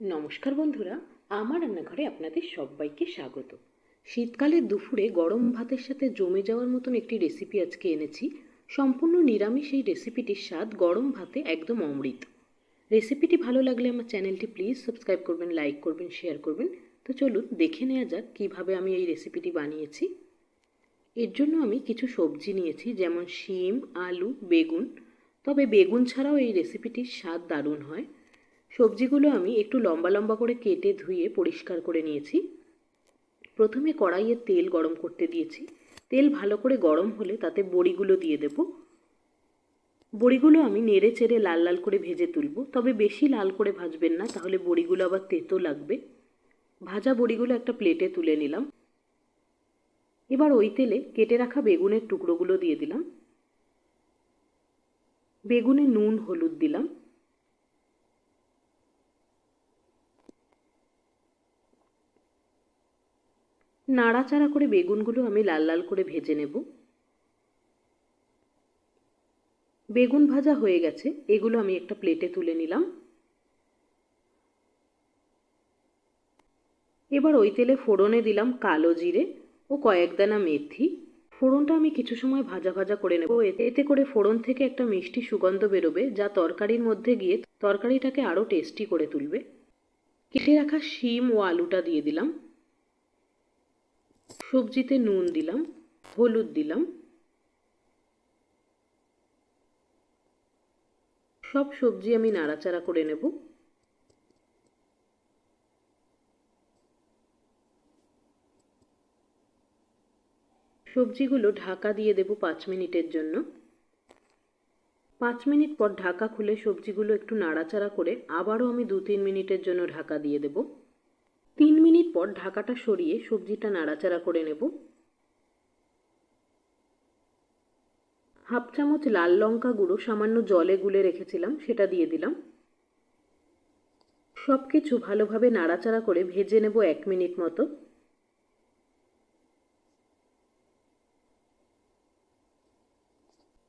নমস্কার বন্ধুরা, আমার রান্নাঘরে আপনাদের সবাইকে স্বাগত। শীতকালের দুপুরে গরম ভাতের সাথে জমে যাওয়ার মতন একটি রেসিপি আজকে এনেছি। সম্পূর্ণ নিরামিষ এই রেসিপিটির স্বাদ গরম ভাতে একদম অমৃত। রেসিপিটি ভালো লাগলে আমার চ্যানেলটি প্লিজ সাবস্ক্রাইব করবেন লাইক করবেন শেয়ার করবেন। তো চলুন দেখে নেওয়া যাক কীভাবে আমি এই রেসিপিটি বানিয়েছি। এর জন্য আমি কিছু সবজি নিয়েছি, যেমন শিম, আলু, বেগুন। তবে বেগুন ছাড়াও এই রেসিপিটির স্বাদ দারুণ হয়। সবজিগুলো আমি একটু লম্বা লম্বা করে কেটে ধুয়ে পরিষ্কার করে নিয়েছি। প্রথমে কড়াইয়ে তেল গরম করতে দিয়েছি। তেল ভালো করে গরম হলে তাতে বড়িগুলো দিয়ে দেব। বড়িগুলো আমি নেড়ে চেড়ে লাল লাল করে ভেজে তুলব। তবে বেশি লাল করে ভাজবেন না, তাহলে বড়িগুলো আবার তেতো লাগবে। ভাজা বড়িগুলো একটা প্লেটে তুলে নিলাম। এবার ওই তেলে কেটে রাখা বেগুনের টুকরোগুলো দিয়ে দিলাম। বেগুনে নুন, হলুদ দিলাম। নাড়াচাড়া করে বেগুনগুলো আমি লাল লাল করে ভেজে নেব। বেগুন ভাজা হয়ে গেছে, এগুলো আমি একটা প্লেটে তুলে নিলাম। এবার ওই তেলে ফোড়নে দিলাম কালো জিরে ও কয়েক দানা মেথি। ফোড়নটা আমি কিছু সময় ভাজা ভাজা করে নেব। এতে করে ফোড়ন থেকে একটা মিষ্টি সুগন্ধ বেরোবে, যা তরকারির মধ্যে গিয়ে তরকারিটাকে আরও টেস্টি করে তুলবে। কেটে রাখা শিম ও আলুটা দিয়ে দিলাম। সবজিতে নুন দিলাম, হলুদ দিলাম। সব সবজি আমি নাড়াচাড়া করে নেব। সবজিগুলো ঢাকা দিয়ে দেব পাঁচ মিনিটের জন্য। পাঁচ মিনিট পর ঢাকা খুলে সবজিগুলো একটু নাড়াচাড়া করে আবারও আমি দু তিন মিনিটের জন্য ঢাকা দিয়ে দেব। তিন মিনিট পর ঢাকাটা সরিয়ে সবজিটা নাড়াচাড়া করে নেব। হাফ চামচ লাল লঙ্কা গুঁড়ো, সামান্য জলে গুলে রেখেছিলাম, সেটা দিয়ে দিলাম। সব কিছু ভালোভাবে নাড়াচাড়া করে ভেজে নেব এক মিনিট মতো।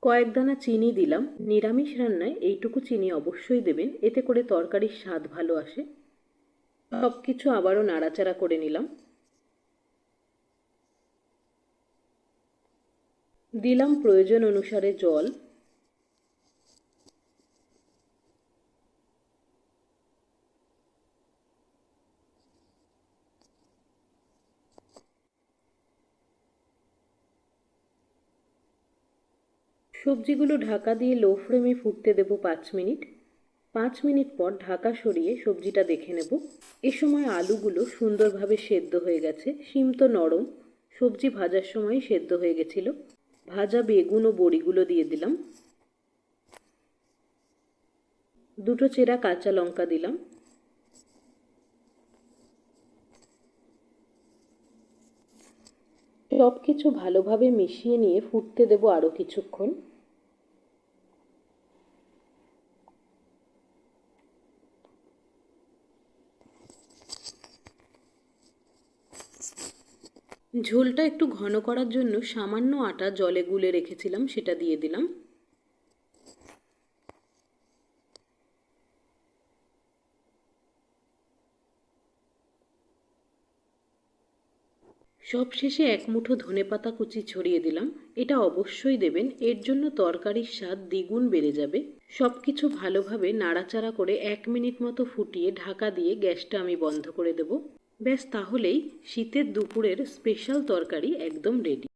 কয়েক দানা চিনি দিলাম। নিরামিষ রান্নায় এইটুকু চিনি অবশ্যই দেবেন, এতে করে তরকারির স্বাদ ভালো আসে। সব কিছু আবারও নাড়াচাড়া করে নিলাম। দিলাম প্রয়োজন অনুসারে জল। সবজিগুলো ঢাকা দিয়ে লো ফ্লেমে ফুটতে দেবো পাঁচ মিনিট। পাঁচ মিনিট পর ঢাকা সরিয়ে সবজিটা দেখে নেব। এ সময় আলুগুলো সুন্দরভাবে সেদ্ধ হয়ে গেছে। শিম তো নরম। সবজি ভাজার সময় সেদ্ধ হয়ে গেছিল। ভাজা বেগুন ও বড়িগুলো দিয়ে দিলাম। দুটো চেরা কাঁচা লঙ্কা দিলাম। সব কিছু ভালোভাবে মিশিয়ে নিয়ে ফুটতে দেবো আরও কিছুক্ষণ। ঝোলটা একটু ঘন করার জন্য সামান্য আটা জলে গুলে রেখেছিলাম, সেটা দিয়ে দিলাম। সব শেষে এক মুঠো ধনেপাতা কুচি ছড়িয়ে দিলাম। এটা অবশ্যই দেবেন, এর জন্য তরকারির স্বাদ দ্বিগুণ বেড়ে যাবে। সব কিছু ভালোভাবে নাড়াচাড়া করে এক মিনিট মতো ফুটিয়ে ঢাকা দিয়ে গ্যাসটা আমি বন্ধ করে দেব। ব্যাস তাহলেই শীতের দুপুরের স্পেশাল তরকারি একদম রেডি